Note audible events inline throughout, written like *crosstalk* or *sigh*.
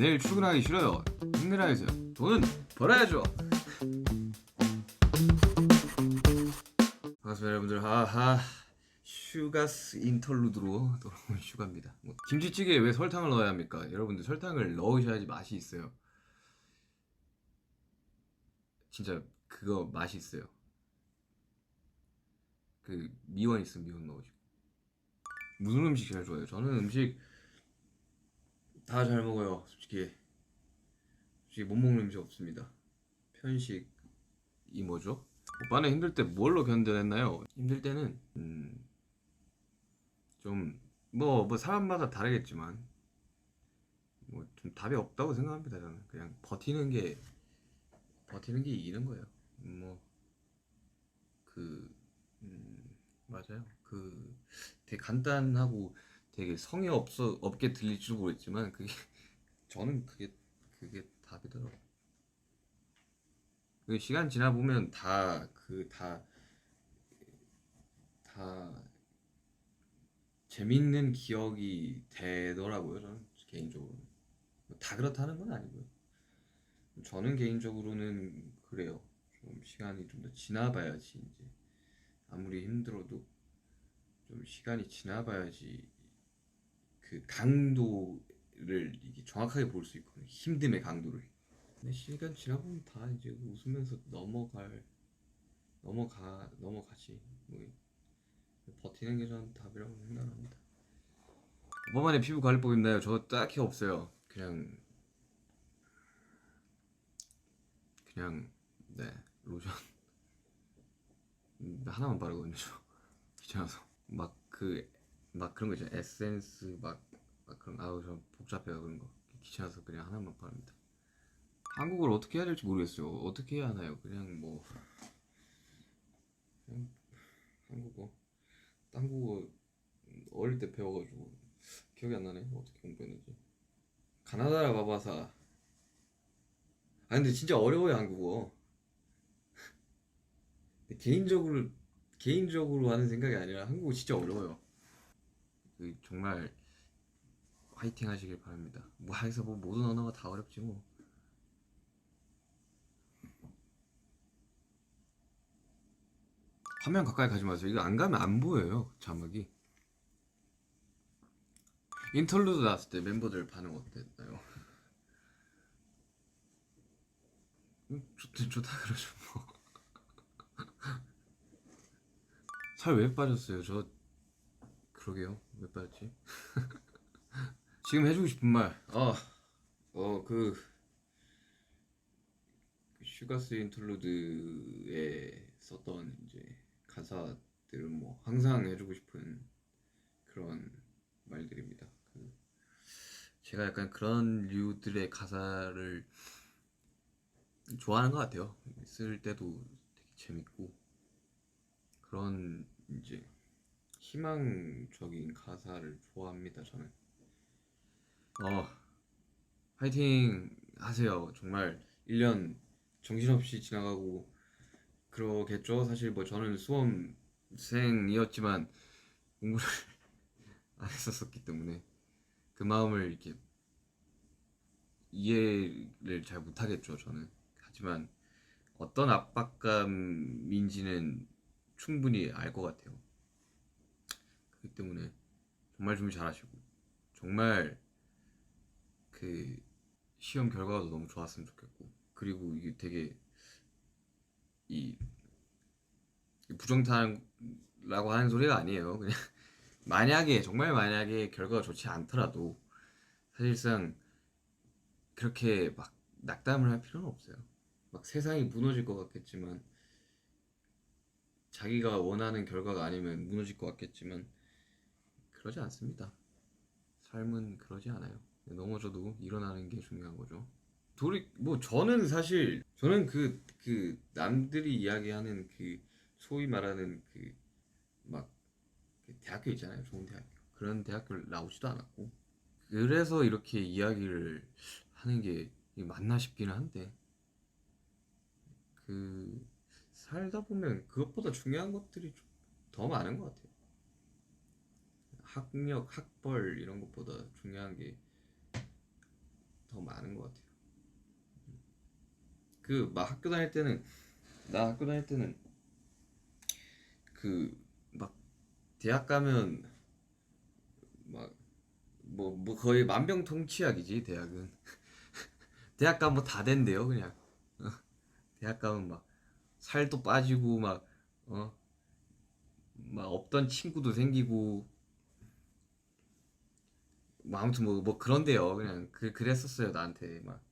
내일 출근하기 싫어요. 힘내라 해서요. 돈은 벌어야죠. 반갑습니다 여러분들. 하하. 슈가스 인터루드로 돌아온 슈가입니다. 뭐, 김치찌개에 왜 설탕을 넣어야 합니까? 여러분들 설탕을 넣으셔야지 맛이 있어요. 진짜 그거 맛이 있어요. 그 미원 있으면 미원 넣으시고. 무슨 음식 제일 좋아해요? 저는 음식 다 잘 먹어요. 솔직히 솔직히 못 먹는 음식 없습니다. 편식이 뭐죠? 오빠는 힘들 때 뭘로 견뎌냈나요? 힘들 때는 음, 좀뭐 뭐 사람마다 다르겠지만 뭐 좀 답이 없다고 생각합니다. 저는 그냥 버티는 게 버티는 게 이기는 거예요. 뭐그 음, 맞아요. 그 되게 간단하고 되게 성의 없어 없게 들릴지도 모르겠지만 그게 *laughs* 저는 그게 그게 답이더라고. 그 시간 지나 보면 다 그 다 다 재밌는 기억이 되더라고요. 저는 개인적으로 다 그렇다는 건 아니고요. 저는 개인적으로는 그래요. 좀 시간이 좀 더 지나봐야지 이제 아무리 힘들어도 좀 시간이 지나봐야지 그 강도를 이게 정확하게 볼 수 있거든요. 힘듦의 강도를. 근데 시간 지나 보면 다 이제 웃으면서 넘어갈 넘어가 넘어가지. 뭐 버티는 게 저는 답이라고 생각합니다. 오빠만의 피부 관리법 있나요? 저 딱히 없어요. 그냥 그냥 네 로션 음, 하나만 바르거든요. 저. 귀찮아서 막 그 막 그런 거 있잖아요. 에센스 막, 막 그런 아우 저 복잡해요 그런 거 귀찮아서 그냥 하나만 바릅니다. 한국어를 어떻게 해야 될지 모르겠어요. 어떻게 해야 하나요? 그냥 뭐 그냥 한국어 한국어 어릴 때 배워가지고 기억이 안 나네. 어떻게 공부했는지. 가나다라 바바사. 아 근데 진짜 어려워요 한국어. *laughs* 개인적으로 개인적으로 하는 생각이 아니라 한국어 진짜 어려워요. 그 정말 화이팅 하시길 바랍니다. 뭐 해서 뭐 모든 언어가 다 어렵지 뭐. 화면 가까이 가지 마세요. 이거 안 가면 안 보여요 자막이. 인터루드 나왔을 때 멤버들 반응 어땠나요? 음, 좋다 좋다 그러죠 뭐. *laughs* 살 왜 빠졌어요? 저 그러게요. 왜 빠졌지? *laughs* 지금 해주고 싶은 말. 아, 어, 그, 그 슈가스 인터루드에 썼던 이제 가사들은 뭐 항상 해주고 싶은 그런 말들입니다. 그 제가 약간 그런 류들의 가사를 좋아하는 것 같아요. 쓸 때도 되게 재밌고 그런 이제 희망적인 가사를 좋아합니다. 저는. 어, 화이팅 하세요. 정말 1년 정신없이 지나가고 그러겠죠. 사실 뭐 저는 수험생이었지만 공부를 *laughs* 안 했었었기 때문에 그 마음을 이렇게 이해를 잘 못하겠죠. 저는. 하지만 어떤 압박감인지는 충분히 알 것 같아요. 그렇기 때문에 정말 준비 잘하시고 정말 그 시험 결과가 너무 좋았으면 좋겠고 그리고 이게 되게 이 부정타라고 하는 소리가 아니에요. 그냥 *laughs* 만약에 정말 만약에 결과가 좋지 않더라도 사실상 그렇게 막 낙담을 할 필요는 없어요. 막 세상이 무너질 것 같겠지만 자기가 원하는 결과가 아니면 무너질 것 같겠지만 그러지 않습니다. 삶은 그러지 않아요. 넘어져도 일어나는 게 중요한 거죠. 돌이 뭐 저는 사실 저는 그 그 남들이 이야기하는 그 소위 말하는 그 막 대학교 있잖아요. 좋은 대학교. 그런 대학교를 나오지도 않았고 그래서 이렇게 이야기를 하는 게 맞나 싶기는 한데 그 살다 보면 그것보다 중요한 것들이 좀 더 많은 것 같아요. 학력, 학벌 이런 것보다 중요한 게더그막 학교 다닐 때는 나 학교 다닐 때는 그 막 대학 가면 막 뭐 뭐 거의 만병통치약이지 대학은. *laughs* 대학 가면 뭐 다 된대요 그냥. 어. 대학 가면 막 살도 빠지고 막 어? 막 없던 친구도 생기고 뭐 아무튼 뭐 뭐 그런데요. 그냥 그 그랬었어요 나한테. 막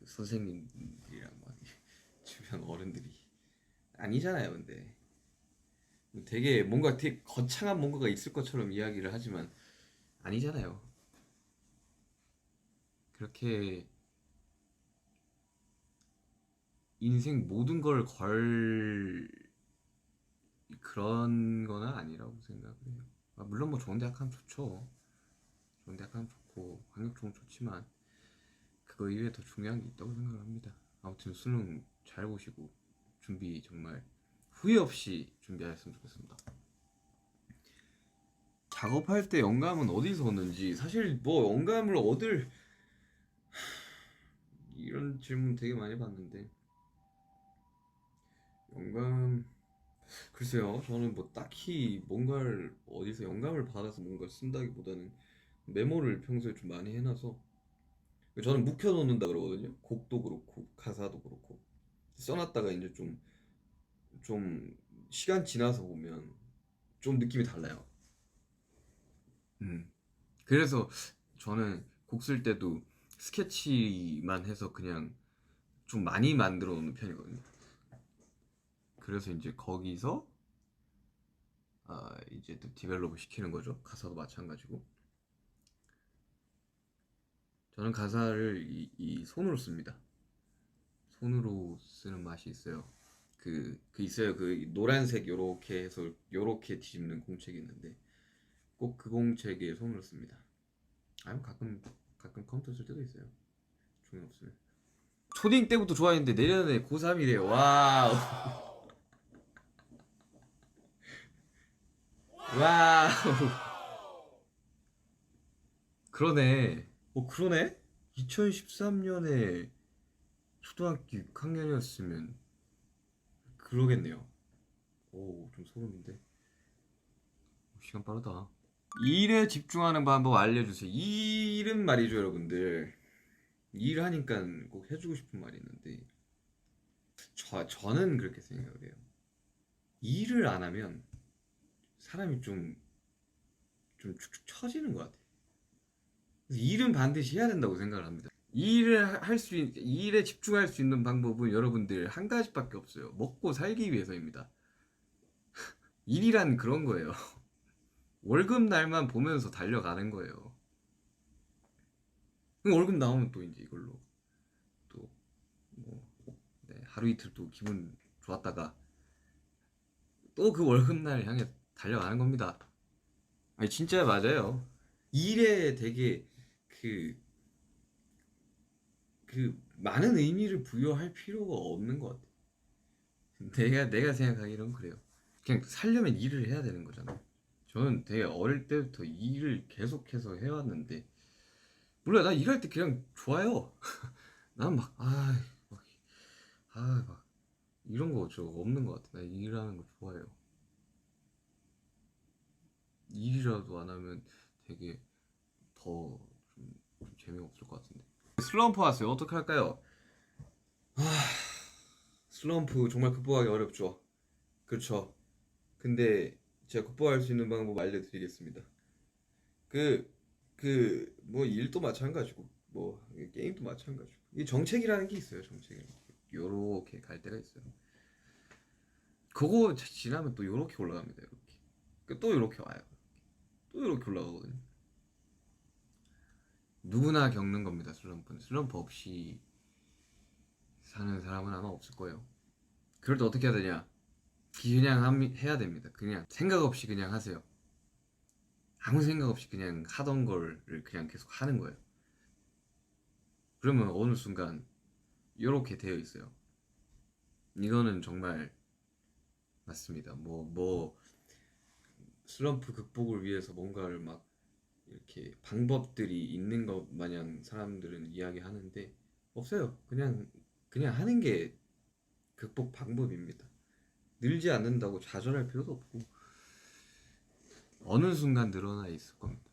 그 선생님들이랑 막 *laughs* 주변 어른들이. 아니잖아요 근데. 되게 뭔가 되게 거창한 뭔가가 있을 것처럼 이야기를 하지만 아니잖아요. 그렇게 인생 모든 걸 걸 그런 거는 아니라고 생각을 해요. 아, 물론 뭐 좋은 대학 하면 좋죠 하면 좋고 환경 좋으면 좋지만 그거 이외에 더 중요한 게 있다고 생각을 합니다. 아무튼 수능 잘 보시고 준비 정말 후회 없이 준비하셨으면 좋겠습니다. 작업할 때 영감은 어디서 얻는지 사실 뭐 영감을 얻을 이런 질문 되게 많이 받는데. 영감 글쎄요 저는 뭐 딱히 뭔가를 어디서 영감을 받아서 뭔가 쓴다기보다는 메모를 평소에 좀 많이 해놔서. 저는 묵혀놓는다 그러거든요. 곡도 그렇고 가사도 그렇고. 써놨다가 이제 좀 좀 시간 지나서 보면 좀 느낌이 달라요. 음. 그래서 저는 곡 쓸 때도 스케치만 해서 그냥 좀 많이 만들어 놓는 편이거든요. 그래서 이제 거기서 아 이제 또 디벨롭을 시키는 거죠. 가사도 마찬가지고 저는 가사를 이, 이 손으로 씁니다. 손으로 쓰는 맛이 있어요. 그, 그 있어요. 그 노란색 요렇게 해서 요렇게 뒤집는 공책이 있는데 꼭 그 공책에 손으로 씁니다. 아니면 가끔 가끔 컴퓨터 쓸 때도 있어요. 종이 없으면. 초딩 때부터 좋아했는데 내년에 고3이래요 와우. *laughs* 와우. 그러네 어 그러네. 2013년에 초등학교 6학년이었으면 그러겠네요. 오 좀 소름인데. 시간 빠르다. 일에 집중하는 방법 알려주세요. 이 일은 말이죠 여러분들. 일하니까 꼭 해주고 싶은 말이 있는데. 저, 저는 그렇게 생각을 해요. 일을 안 하면 사람이 좀 좀 축축 처지는 것 같아요 일은 반드시 해야 된다고 생각을 합니다 일을 할 수 있, 일에 집중할 수 있는 방법은 여러분들 한 가지밖에 없어요 먹고 살기 위해서입니다 *laughs* 일이란 그런 거예요 *laughs* 월급 날만 보면서 달려가는 거예요. 월급 나오면 또 이제 이걸로 또 뭐 네, 하루 이틀 또 기분 좋았다가 또 그 월급 날 향해 달려가는 겁니다. 아니 진짜 맞아요. 일에 되게 그, 그 많은 의미를 부여할 필요가 없는 것 같아. 내가 내가 생각하기로는 그래요. 그냥 살려면 일을 해야 되는 거잖아. 저는 되게 어릴 때부터 일을 계속해서 해왔는데 몰라 나 일할 때 그냥 좋아요 *laughs* 난 막 아 막, 아, 막 이런 거 저 없는 것 같아 나 일하는 거 좋아해요 일이라도 안 하면 되게 더좀 재미없을 것 같은데 슬럼프 왔어요 어떻게 할까요? 아 슬럼프 정말 극복하기 어렵죠 그렇죠 근데 제가 극복할 수 있는 방법 알려드리겠습니다. 그, 그, 뭐, 일도 마찬가지고, 뭐, 게임도 마찬가지고. 이 정책이라는 게 있어요, 정책이. 요렇게 갈 때가 있어요. 그거 지나면 또 요렇게 올라갑니다, 요렇게. 또 요렇게 와요. 또 요렇게 올라가거든요. 누구나 겪는 겁니다, 슬럼프는. 슬럼프 없이 사는 사람은 아마 없을 거예요. 그럴 때 어떻게 해야 되냐? 그냥 함- 해야 됩니다. 그냥 생각 없이 그냥 하세요. 아무 생각 없이 그냥 하던 거를 그냥 계속 하는 거예요. 그러면 어느 순간 이렇게 되어 있어요. 이거는 정말 맞습니다. 뭐, 뭐, 슬럼프 극복을 위해서 뭔가를 막 이렇게 방법들이 있는 것 마냥 사람들은 이야기하는데 없어요. 그냥 그냥 하는 게 극복 방법입니다. 늘지 않는다고 좌절할 필요도 없고 어느 순간 늘어나 있을 겁니다.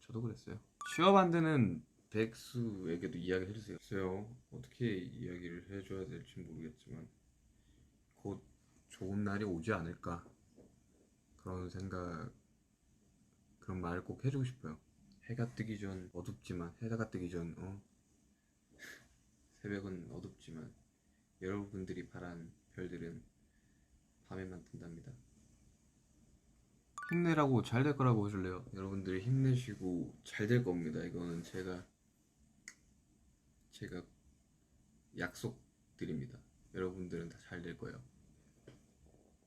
저도 그랬어요. 취업 안 되는 백수에게도 이야기를 해주세요. 글쎄요, 어떻게 이야기를 해줘야 될지 모르겠지만 곧 좋은 날이 오지 않을까 그런 생각 그런 말을 꼭 해주고 싶어요. 해가 뜨기 전 어둡지만 해가 뜨기 전 어? 새벽은 어둡지만 여러분들이 바란 별들은 밤에만 뜬답니다. 힘내라고 잘 될 거라고 해줄래요? 여러분들이 힘내시고 잘 될 겁니다. 이거는 제가 제가 약속드립니다. 여러분들은 다 잘 될 거예요.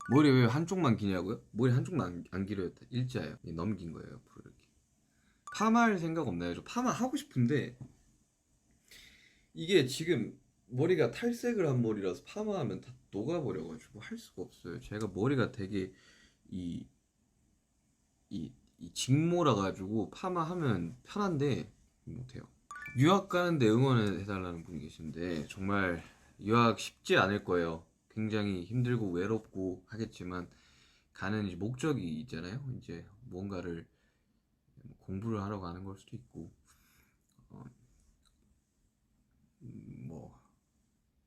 머리 왜 한쪽만 기냐고요? 머리 한쪽만 안, 안 길어요. 다 일자예요. 이 넘긴 거예요. 옆으로 이렇게. 파마할 생각 없나요? 저 파마 하고 싶은데 이게 지금 머리가 탈색을 한 머리라서 파마하면 다 녹아버려가지고 할 수가 없어요. 제가 머리가 되게 이, 이, 이 직모라 가지고 파마하면 편한데 못해요. 유학 가는데 응원을 해달라는 분이 계신데 정말 유학 쉽지 않을 거예요. 굉장히 힘들고 외롭고 하겠지만 가는 이제 목적이 있잖아요. 이제 뭔가를 공부를 하러 가는 걸 수도 있고 어, 음, 뭐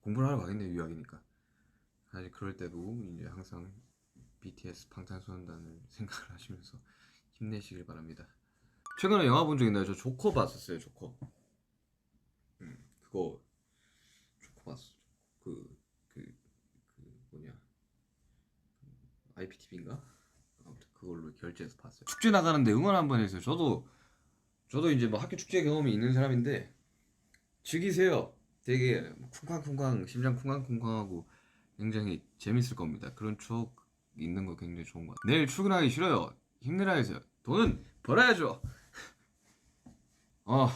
공부를 하러 가겠네요 유학이니까 사실 그럴 때도 이제 항상 BTS 방탄소년단을 *laughs* 생각을 하시면서 힘내시길 바랍니다 최근에 영화 본 적 있나요? 저 조커 봤었어요 조커 음 그거 조커 봤어 그 뭐냐 IPTV인가? 아무튼 그걸로 결제해서 봤어요 축제 나가는데 응원 한번 했어요 저도 저도 이제 뭐 학교 축제 경험이 있는 사람인데 즐기세요. 되게 쿵쾅쿵쾅 심장 쿵쾅쿵쾅하고 굉장히 재밌을 겁니다. 그런 추억 있는 거 굉장히 좋은 것 같아요. 내일 출근하기 싫어요. 힘내라 해서요. 돈은 벌어야죠. 어,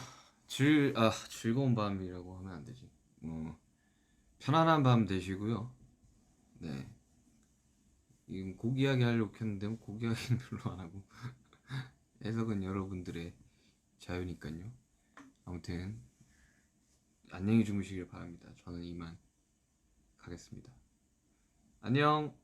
즐, 아, 즐거운 밤이라고 하면 안 되지. 어, 편안한 밤 되시고요. 네. 지금 곡 이야기 하려고 했는데 뭐곡 이야기는 *laughs* 별로 안 하고 *laughs* 해석은 여러분들의 자유니까요. 아무튼 안녕히 주무시길 바랍니다. 저는 이만 가겠습니다. 안녕.